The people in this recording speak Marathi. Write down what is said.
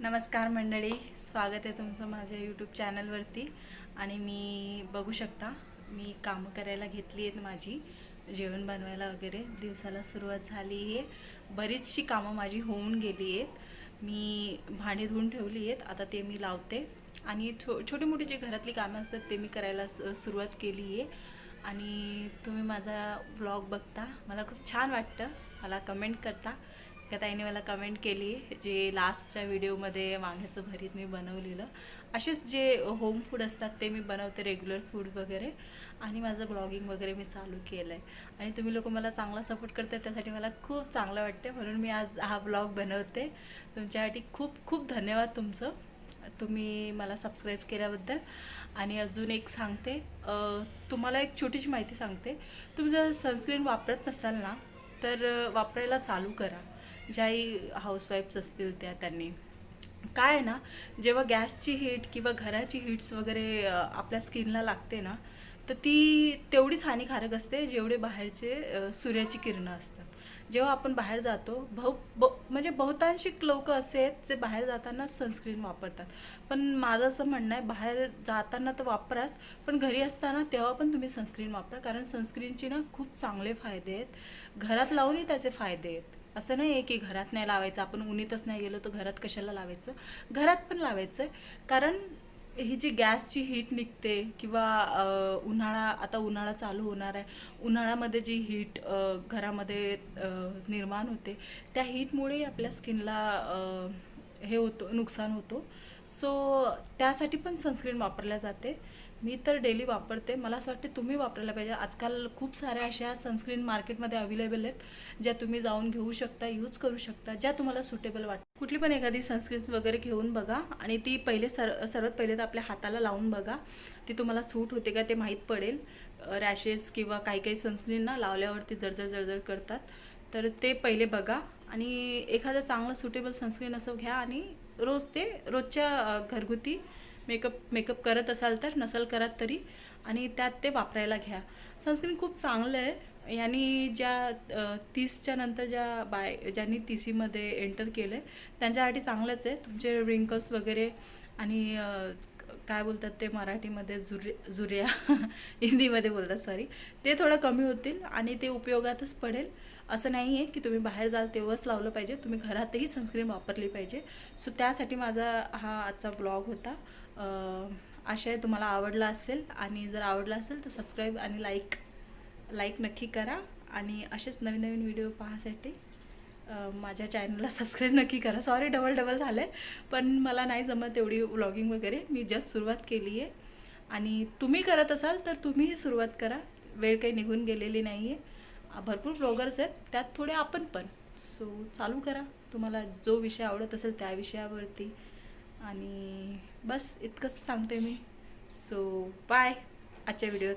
नमस्कार मंडळी स्वागत आहे तुमचं माझ्या यूट्यूब चॅनलवरती आणि मी बघू शकता मी कामं करायला घेतली आहेत माझी जेवण बनवायला वगैरे. दिवसाला सुरुवात झाली आहे. बरीचशी कामं माझी होऊन गेली आहेत. मी भांडी धुवून ठेवली आहेत आता ते मी लावते. आणि छो छोटी मोठी जी घरातली कामं असतात ते मी करायला स- सुरुवात केली आहे. आणि तुम्ही माझा ब्लॉग बघता मला खूप छान वाटतं. मला कमेंट करता. का ताईने मला कमेंट केली जे लास्टच्या व्हिडिओमध्ये वांग्याचं भरीत मी बनवलेलं. असेच जे होम फूड असतात ते मी बनवते रेग्युलर फूड वगैरे. आणि माझं ब्लॉगिंग वगैरे मी चालू केलं आहे आणि तुम्ही लोक मला चांगला सपोर्ट करते त्यासाठी मला खूप चांगलं वाटते म्हणून मी आज हा ब्लॉग बनवते. तुमच्यासाठी खूप खूप धन्यवाद तुमचं. तुम्ही मला सबस्क्राईब केल्याबद्दल. आणि अजून एक सांगते तुम्हाला एक छोटीशी माहिती सांगते. तुम्ही जर सनस्क्रीन वापरत नसाल ना तर वापरायला चालू करा. ज्याही हाऊसवाईफ्स असतील त्या त्यांनी. काय आहे ना जेव्हा गॅसची हीट किंवा घराची हीट्स वगैरे आपल्या स्किनला लागते ना तर ती तेवढीच हानिकारक असते जेवढे बाहेरचे सूर्याची किरणं असतात. जेव्हा आपण बाहेर जातो बहु ब म्हणजे बहुतांशी लोक असे आहेत जे बाहेर जाताना सनस्क्रीन वापरतात. पण माझं असं म्हणणं आहे बाहेर जाताना तर वापराच पण घरी असताना तेव्हा पण तुम्ही सनस्क्रीन वापरा. कारण सनस्क्रीनचे ना खूप चांगले फायदे आहेत. घरात लावूनही त्याचे फायदे आहेत. असं नाही आहे की घरात नाही लावायचं आपण उन्हीतच नाही गेलो तर घरात कशाला लावायचं? घरात पण लावायचं कारण ही जी गॅसची हीट निघते किंवा उन्हाळा आता उन्हाळा चालू होणार आहे. उन्हाळ्यामध्ये जी हीट घरामध्ये निर्माण होते त्या हीटमुळे आपल्या स्किनला हे होतं नुकसान होतो. सो त्यासाठी पण सनस्क्रीन वापरल्या जाते. मी तर डेली वापरते. मला असं वाटते तुम्ही वापरायला पाहिजे. आजकाल खूप साऱ्या अशा सनस्क्रीन मार्केटमध्ये अवेलेबल आहेत ज्या तुम्ही जाऊन घेऊ शकता यूज करू शकता ज्या तुम्हाला सुटेबल वाटतात. कुठली पण एखादी सनस्क्रीन्स वगैरे घेऊन बघा आणि ती पहिले सर सर्वात पहिले तर आपल्या हाताला लावून बघा. ती तुम्हाला सूट होते का ते माहीत पडेल. रॅशेस किंवा काही काही सनस्क्रीन ना लावल्यावरती जळजळ जळजळ करतात. तर ते पहिले बघा आणि एखादं चांगलं सुटेबल सनस्क्रीन असं घ्या आणि रोज ते रोजच्या घरगुती मेकअप मेकअप करत असाल तर नसल करत तरी आणि त्यात ते वापरायला घ्या. सनस्क्रीन खूप चांगलं आहे. यांनी ज्या तीसच्या नंतर ज्या बाय ज्यांनी तीसीमध्ये एंटर केलं आहे त्यांच्यासाठी चांगलंच आहे. तुमचे रिंकल्स वगैरे आणि काय बोलतात ते मराठीमध्ये जुरे जुऱ्या हिंदीमध्ये बोलतात सॉरी ते थोडं कमी होतील आणि ते उपयोगातच पडेल. असं नाही आहे की तुम्ही बाहेर जाल तेव्हाच लावलं पाहिजे. तुम्ही घरातही सनस्क्रीन वापरली पाहिजे. सो त्यासाठी माझा हा आजचा ब्लॉग होता. आशय आशा आहे तुम्हाला आवडला असेल आणि जर आवडला असेल तर सबस्क्राईब आणि लाईक लाईक नक्की करा. आणि असेच नवीन नवीन व्हिडिओ पाहासाठी माझ्या चॅनलला सबस्क्राईब नक्की करा. सॉरी डबल डबल झालं आहे पण मला नाही जमत एवढी व्लॉगिंग वगैरे. मी जस्ट सुरुवात केली आहे. आणि तुम्ही करत असाल तर तुम्हीही सुरुवात करा. वेळ काही निघून गेलेली नाही आहे भरपूर ब्लॉगर्स आहेत. त्यात थोडे आपण पण. सो चालू करा. तुम्हाला जो विषय आवडत असेल त्या विषयावरती. आणि बस इतकंच सांगते मी. सो बाय आजच्या व्हिडिओत